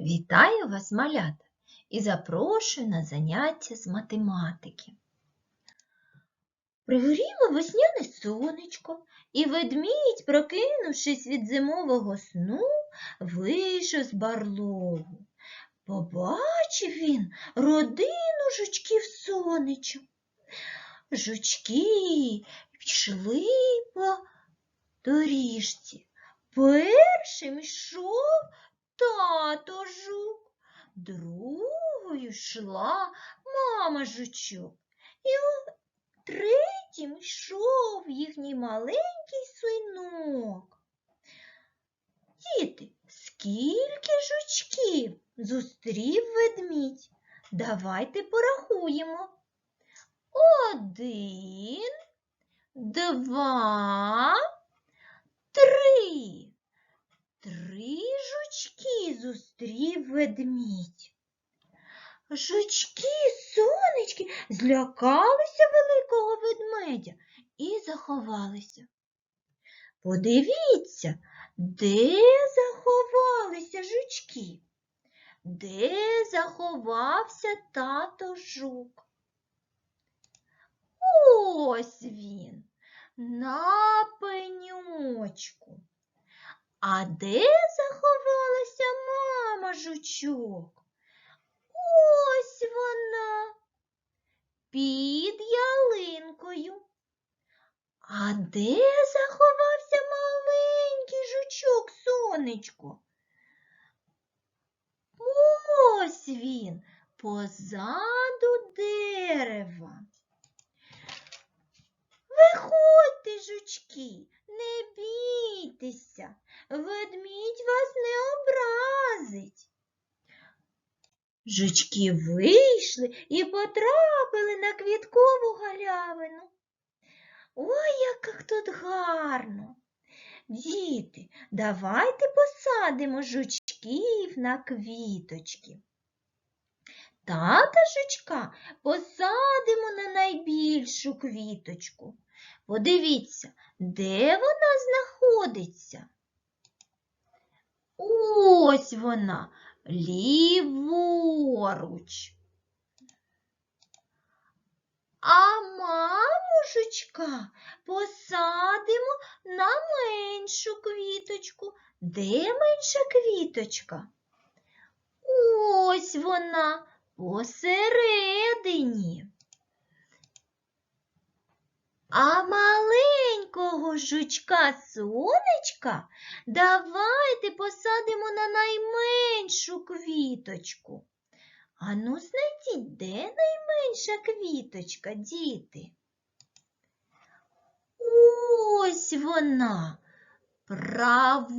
Вітаю вас, малята, і запрошую на заняття з математики. Пригоріло весняне сонечко, і ведмідь, прокинувшись від зимового сну, вийшов з барлогу. Побачив він родину жучків сонечок. Жучки йшли по доріжці. Першим йшов тато жук, другою йшла мама жучок, і о- третім йшов їхній маленький синок. Діти, скільки жучків зустрів ведмідь? Давайте порахуємо. Один, два, три. Три жучки зустрів ведмідь. Жучки, сонечки, злякалися великого ведмедя і заховалися. Подивіться, де заховалися жучки? Де заховався тато жук? Ось він, на пеньочку. А де заховалася мама жучок? Ось вона під ялинкою. А де заховався маленький жучок, сонечко? Ось він позаду дерева. Виходьте, жучки, не бійтеся, ведмідь вас не образить. Жучки вийшли і потрапили на квіткову галявину. Ой, як тут гарно. Діти, давайте посадимо жучків на квіточки. Тата жучка посадимо на найбільшу квіточку. Подивіться, де вона знаходиться? Ось вона, ліворуч. А маму жучка посадимо на меншу квіточку. Де менша квіточка? Ось вона посередині. А маленького жучка сонечка давайте посадимо на найменшу квіточку. Ану, знайдіть, де найменша квіточка, діти? Ось вона, праворуч.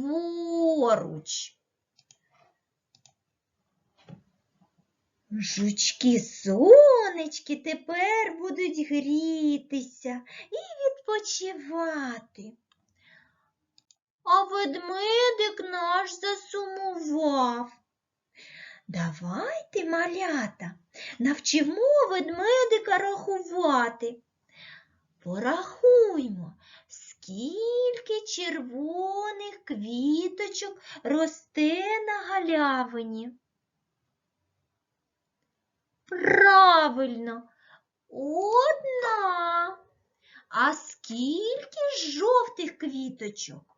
Жучки сонечки тепер будуть грітися і відпочивати. А ведмедик наш засумував. Давайте, малята, навчимо ведмедика рахувати. Порахуймо, скільки червоних квіточок росте на галявині. Правильно, одна. А скільки жовтих квіточок?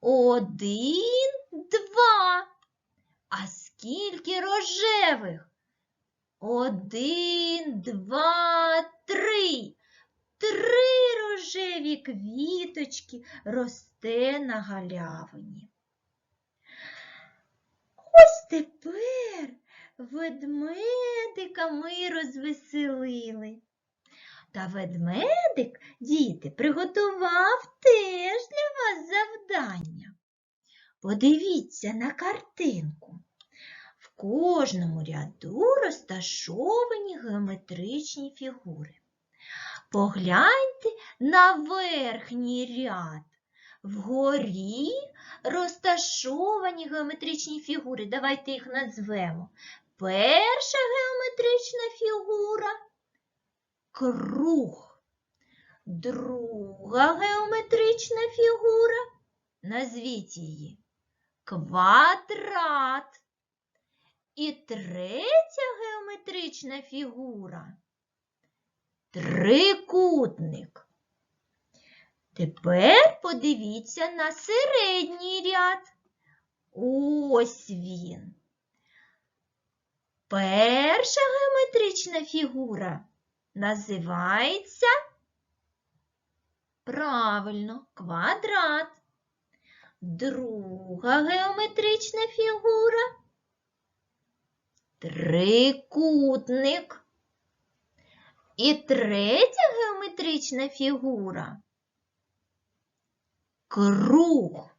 Один, два. А скільки рожевих? Один, два, три. Три рожеві квіточки росте на галявині. Ось тепер ведмедика ми розвеселили. Та ведмедик, діти, приготував теж для вас завдання. Подивіться на картинку. В кожному ряду розташовані геометричні фігури. Погляньте на верхній ряд. Вгорі розташовані геометричні фігури. Давайте їх назвемо. Перша геометрична фігура круг. Друга геометрична фігура. Назвіть її квадрат. І третя геометрична фігура трикутник. Тепер подивіться на середній ряд. Ось він. Перша геометрична фігура називається правильно квадрат. Друга геометрична фігура трикутник. І третя геометрична фігура круг.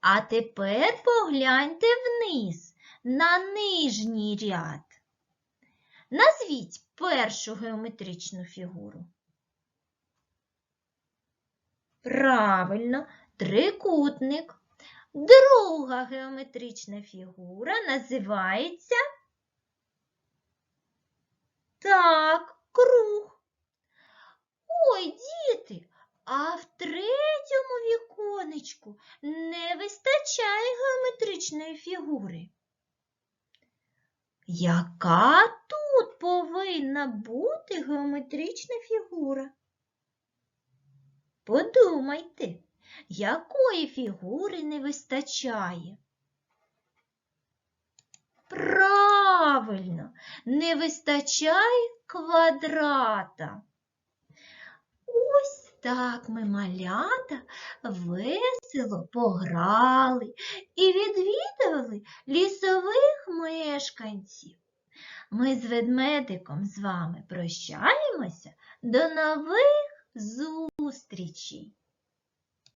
А тепер погляньте вниз на нижній ряд. Назвіть першу геометричну фігуру. Правильно, трикутник. Друга геометрична фігура називається так, круг. Ой, діти, а в третьому віконечку не вистачає геометричної фігури. Яка тут повинна бути геометрична фігура? Подумайте, якої фігури не вистачає? Правильно, не вистачає квадрата. Так ми малята весело пограли і відвідали лісових мешканців. Ми з ведмедиком з вами прощаємося до нових зустрічей.